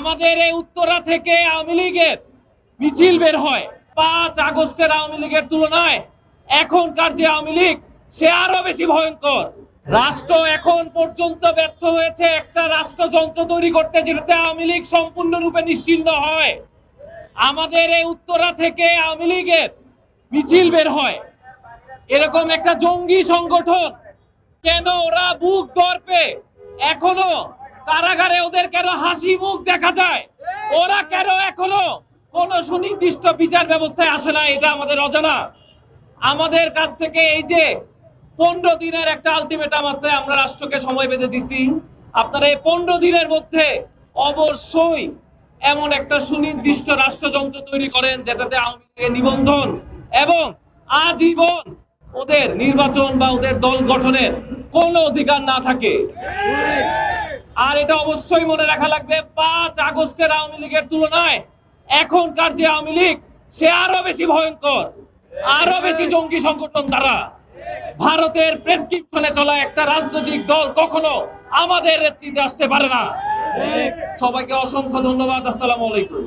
আমাদের এই উত্তরা থেকে আওয়ামী লীগের মিছিল বের হয় পাঁচ আগস্টের আওয়ামী লীগের তুলনায়। এখনকার যে আওয়ামী লীগ, সে আরও বেশি ভয়ঙ্কর। রাষ্ট্র এখন পর্যন্ত ব্যর্থ হয়েছে, একটা রাষ্ট্রযন্ত্র তৈরি করতে যেটাতে আওয়ামী লীগ সম্পূর্ণরূপে নিশ্চিহ্ন হয়। আমাদের এই উত্তরা থেকে আওয়ামী লীগের মিছিল বের হয়। এরকম একটা জঙ্গি সংগঠন, কেন ওরা বুক দর্পে এখনও কারাগারে ওদের কেন হাসি মুখ দেখা যায়? ওরা কেন এখনও কোন সুনির্দিষ্ট বিচার ব্যবস্থায় আসে না? এটা আমাদের অজানা। আমাদের কাছ থেকে এই যে পনেরো দিনের একটা আলটিমেটাম আছে, আমরা রাষ্ট্রকে সময় বেঁধে দিছি। আপনারা এই পনেরো দিনের মধ্যে অবশ্যই এমন একটা সুনির্দিষ্ট রাষ্ট্রযন্ত্র তৈরি করেন, যেটাতে আওয়ামী লীগের নিবন্ধন এবং আজীবন ওদের নির্বাচন বা ওদের দল গঠনের কোনো অধিকার না থাকে। আর এটা অবশ্যই মনে রাখা লাগবে, পাঁচ আগস্টের আওয়ামী লীগের তুলনায় এখনকার যে আওয়ামী লীগ, সে আরও বেশি ভয়ঙ্কর, আরও বেশি জঙ্গি সংগঠন দ্বারা। ভারতের প্রেসক্রিপশনে চলা একটা রাজনৈতিক দল কখনো আমাদের নেতৃত্বে আসতে পারে না। সবাইকে অসংখ্য ধন্যবাদ, আসসালামু আলাইকুম।